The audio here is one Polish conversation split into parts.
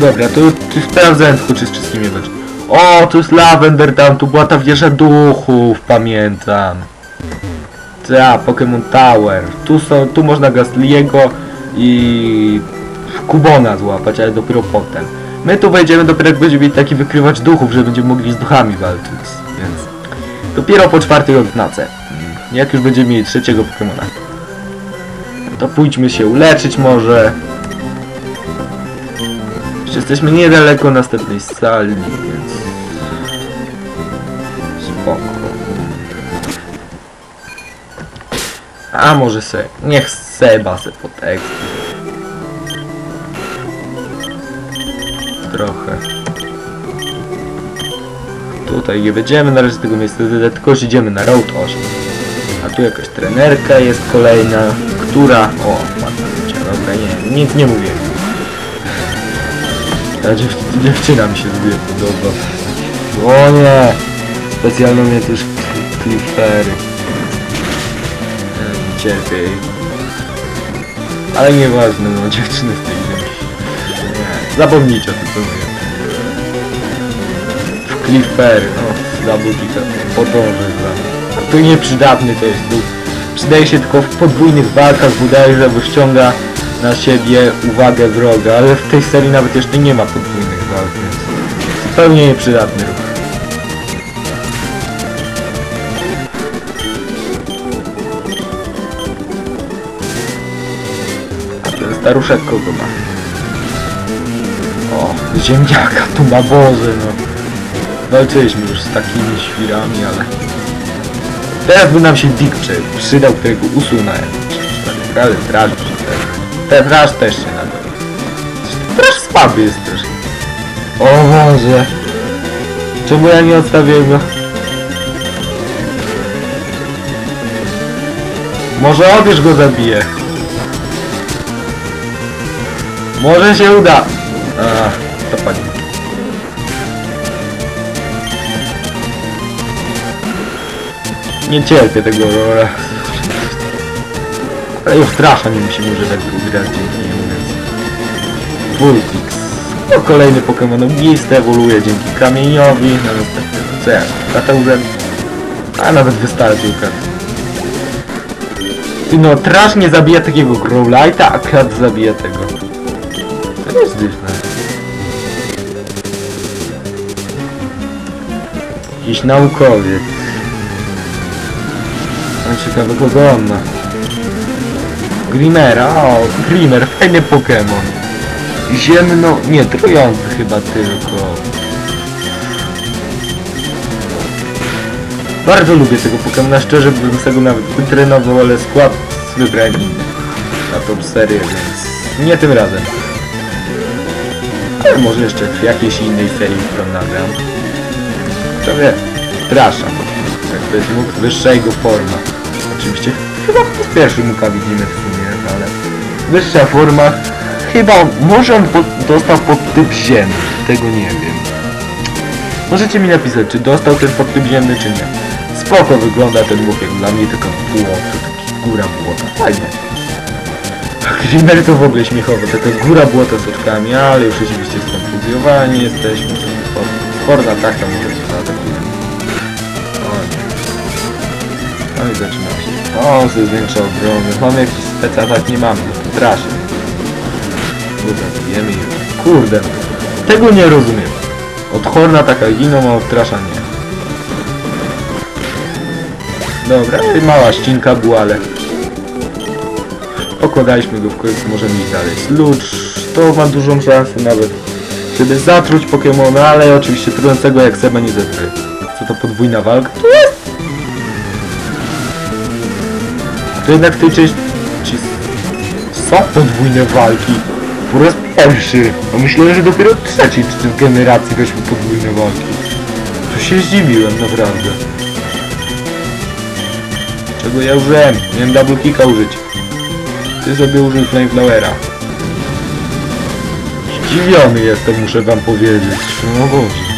dobra, to, to tylko czy z wszystkimi rzeczy. O, tu jest Lavender Town, tu była ta wieża duchów, pamiętam. Ta, Pokémon Tower. Tu są, tu można Gastliego i Kubona złapać, ale dopiero potem. My tu wejdziemy dopiero jak będziemy mieć taki wykrywacz duchów, że będziemy mogli z duchami walczyć, więc dopiero po czwartej odznace. Jak już będziemy mieli trzeciego Pokemona. To pójdźmy się uleczyć może. Jeszcze jesteśmy niedaleko następnej sali, więc... Spoko. A może se... Niech Seba se potekst. Trochę. Tutaj nie będziemy na razie tego miejsca, tylko już idziemy na Road 8. A tu jakaś trenerka jest kolejna, która... O, ładna dobra, nie, nic nie mówię. Ta dziew dziewczyna mi się zbyt podoba. O nie! Specjalnie mnie też klifery. Cierpię jej. Ale nieważne, no dziewczyny w tej. Nie, zapomnijcie o tym co mówię. W Cliffery, no, zabudnika, podążę za. Tu nieprzydatny to jest duch. Przydaje się tylko w podwójnych walkach bodajże, bo ściąga na siebie uwagę wroga, ale w tej serii nawet jeszcze nie ma podwójnych walk, więc zupełnie nieprzydatny ruch. A ten staruszek kogo ma? O, ziemniaka tu ma Boże, no. Walczyliśmy już z takimi świrami, ale... Teraz by nam się Dick przy- przydał, którego usunąłem. Ale straż Ten straż też się nada. Straż słaby jest też. O Boże. Czemu ja nie odstawiłem go? Może odbierz go zabiję. Może się uda. A, to pani. Nie cierpię tego rola. Już strasza nie musimy używać grać dzięki niemu, więc... Vulpix. No kolejny Pokémon ognisty ewoluuje dzięki kamieniowi. Na następny, no co jak? Kateurzem. A nawet wystarczył kat. Ty no, trash nie zabija takiego Growlite'a, a kat zabija tego. To jest dziwne. Jakiś naukowiec. No ciekawe kogo on ma. Grimera, o, Grimer, fajny Pokémon. Ziemno, nie, trujący chyba tylko. Bardzo lubię tego Pokémona, szczerze bym sobie go nawet wytrenował, ale skład wybrałem inny. Na tą serię, więc nie tym razem. Ale może jeszcze w jakiejś innej serii, którą nagram. To wie, przepraszam. Jak będę mógł wyższa jego forma. Oczywiście chyba w pierwszym muka widzimy w sumie, ale wyższa forma chyba może on dostał pod typ ziemny, tego nie wiem. Możecie mi napisać, czy dostał ten podtyp ziemny, czy nie. Spoko wygląda ten łuk, jak dla mnie taka błoto, taki góra błota, fajnie. Grimer to w ogóle śmiechowo, taka góra błota z oczkami, ale już oczywiście skonfuzjowani jesteśmy. Horda tak tam może się zaatakuje. O nie. No i zaczyna się. O, zwiększa obrony. Mamy jakiś specatak? Nie mamy. Traszy. Kurde, bijemy je. Kurde. Tego nie rozumiem. Od Horna taka giną, a od Trasza nie. Dobra, mała ścinka była, ale... Pokładaliśmy go w końcu, możemy iść dalej. Slucz, to ma dużą szansę nawet, żeby zatruć Pokemona, ale oczywiście trującego jak Seba nie zetrę. Co to podwójna walka? To jednak w tej części są podwójne walki. Po raz pierwszy. A myślałem, że dopiero w trzeciej czy generacji weszły podwójne walki. To się zdziwiłem, naprawdę. Czego ja użyłem? Miałem double kicka użyć. Ty sobie użyj Flameflowera. Zdziwiony jestem, muszę wam powiedzieć. No Boże.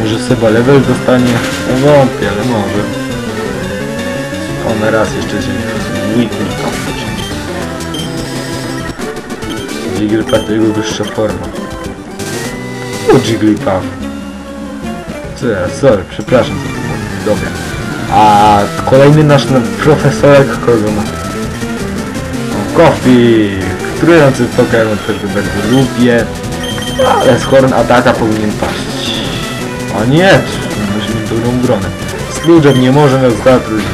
Może Seba level dostanie? No wątpię, ale może. O, raz jeszcze się weekly Jigglypuff to jego wyższa forma. O, Jigglypuff. Co ja, sorry, przepraszam za to. Dobra. A kolejny nasz profesorek kogo ma? Kofi! Trójący Pokémon też go bardzo lubię. Ale z Horn Ataka powinien paść. A nie! Musimy dobrą obronę. Scrooge nie może nas zatruć,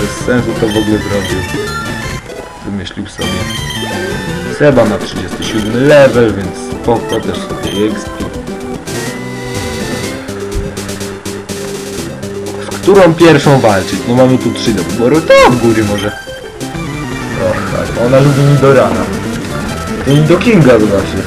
bez sensu to w ogóle zrobił. Wymyślił sobie. Seba ma 37 level, więc spoko też sobie XP. Z którą pierwszą walczyć? No mamy tu trzy do wyboru, to od góry może. Och, tak, ona lubi Nidorana. To do Kinga właśnie.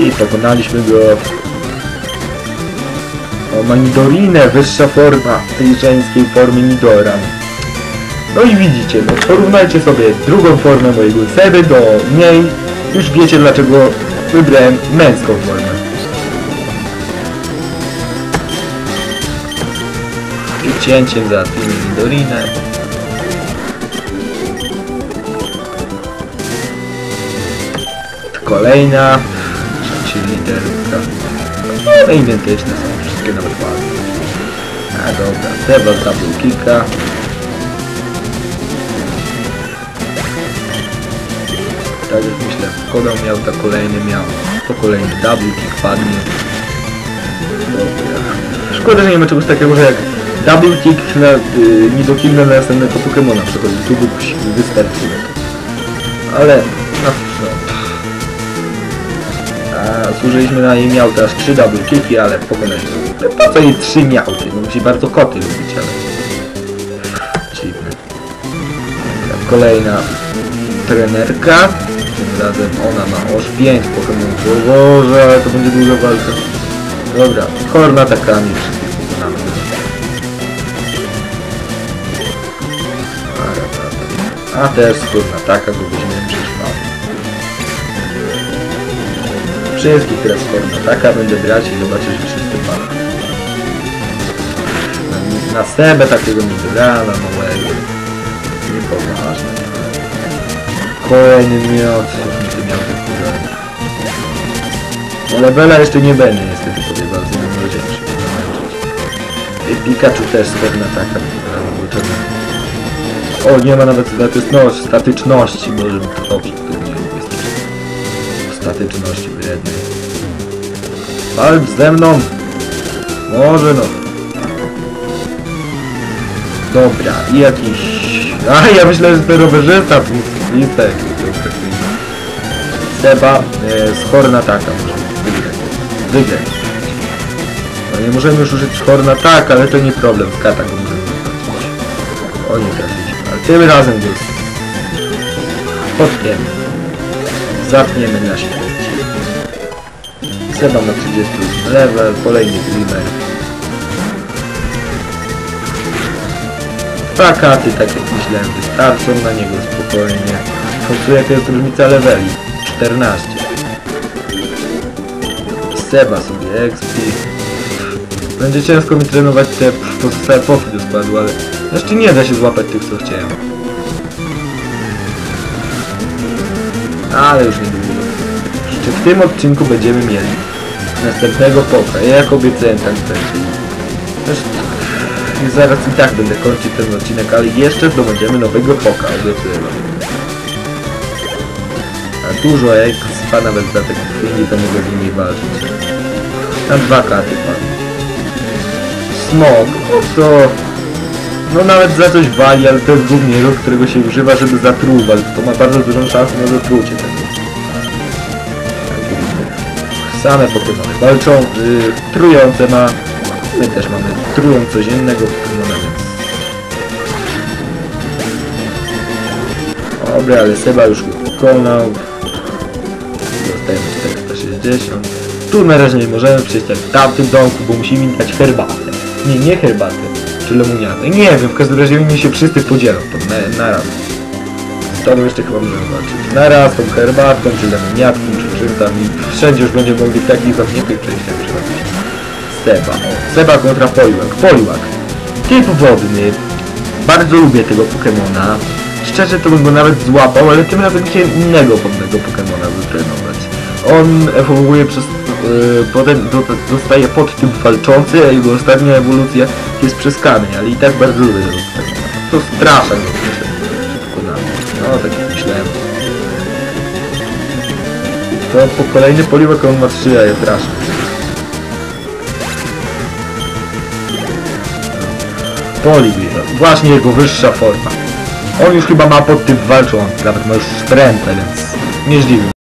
I pokonaliśmy go. Ma Nidorinę, wyższa forma tej żeńskiej formy Nidoran. No i widzicie, no porównajcie sobie drugą formę mojego Seby do niej. Już wiecie dlaczego wybrałem męską formę. I cięciem załatwimy Nidorinę. Kolejna, trzeci literka. No identyczne są, wszystkie nawet ładne. A dobra, Seba double kicka. Tak jak myślę, Koda miał, to kolejny miał. To kolejny double kick padnie. Szkoda, że nie ma czegoś takiego, że jak double kick na, y, nie dokilne na następnego Pokemona przechodzi. Tu wystarczy. Ale, no, no. A, służyliśmy na jej miał teraz 3 double kicki, ale pokonaliśmy. No Po co jej 3 miałty? No musi bardzo koty lubić, ale... Dziwne. Kolejna trenerka. Tym razem ona ma aż 5 Pokémonów. O Boże, ale to będzie duża walka. Dobra, korna atakami wszystkich pokonamy. A też skórna taka go Wszystkich teraz korna taka będę brać i zobaczysz, że wszyscy palą. Na, sebę takiego nie wybrana, małego. Niepoważne. Kolejny miot, mi to miał wykurzony. Levela jeszcze nie będzie niestety walce, nie może się I Pikachu też skoro taka O, nie ma nawet statyczności, statyczności, może to dobrze, to nie jest statyczności wrednej. Walcz ze mną! Może no. Dobra, i jakiś... A, ja myślę, że to rowerzysta, tak, Seba e, z Hornataka wygrać. Wygrać. No nie możemy już użyć Hornataka, ale to nie problem, z kata możemy wygrać. O, nie trafiliśmy, ale tym razem go potniemy. Zapniemy na śmierć. Seba ma 30 level, kolejny Glimmer. Dwa katy, tak jak myślałem, wystarczą na niego spokojnie. W jaka jest różnica leveli? 14. Seba sobie XP. Będzie ciężko mi trenować te pozostałe poki do ale jeszcze nie da się złapać tych, co chciałem. Ale już nie Jeszcze w tym odcinku będziemy mieli następnego poka. Ja jak obiecałem tak będzie. I zaraz i tak będę kończyć ten odcinek, ale jeszcze zdobędziemy nowego poka, obiecuję. A dużo expa nawet za te chwili to mogę z nimi walczyć. Na dwa katy pan. Smog, no to... No nawet za coś wali, ale to jest głównie ruch, którego się używa, żeby zatruwać. To ma bardzo dużą szansę na zatrucie tego. Same Pokemony walczą, yy, trujące ma My też mamy trująco ziemnego Pokemona, więc... Dobra, ale Seba już go pokonał. Dostajemy 460. Tu na razie nie możemy przejść jak w tamtym domku, bo musimy dać herbatę. Nie, nie herbatę, czy lemoniadę. Nie wiem, w każdym razie inni się wszyscy podzielą to na, na. Tobą jeszcze chyba możemy walczyć. Na raz tą herbatką, czy lemoniadką, czy czym tam i wszędzie już będziemy mogli w takich zamkniętych przejściach przechodzić. Seba. O, Seba kontra Poliłak. Poliłak. Typ wodny. Bardzo lubię tego Pokemona. Szczerze to bym go nawet złapał, ale tym razem chciałem innego podobnego Pokemona wytrenować. On ewoluuje przez... Yy, potem do, dostaje pod typ walczący, a jego ostatnia ewolucja jest przez kamień, ale i tak bardzo lubię tego. To strasza No tak myślałem. To po kolejny poliwek on ma 3, a ja traszę. Poliwik, właśnie jego wyższa forma. On już chyba ma pod typ walczą, nawet ma już strętę, więc nie zdziwił.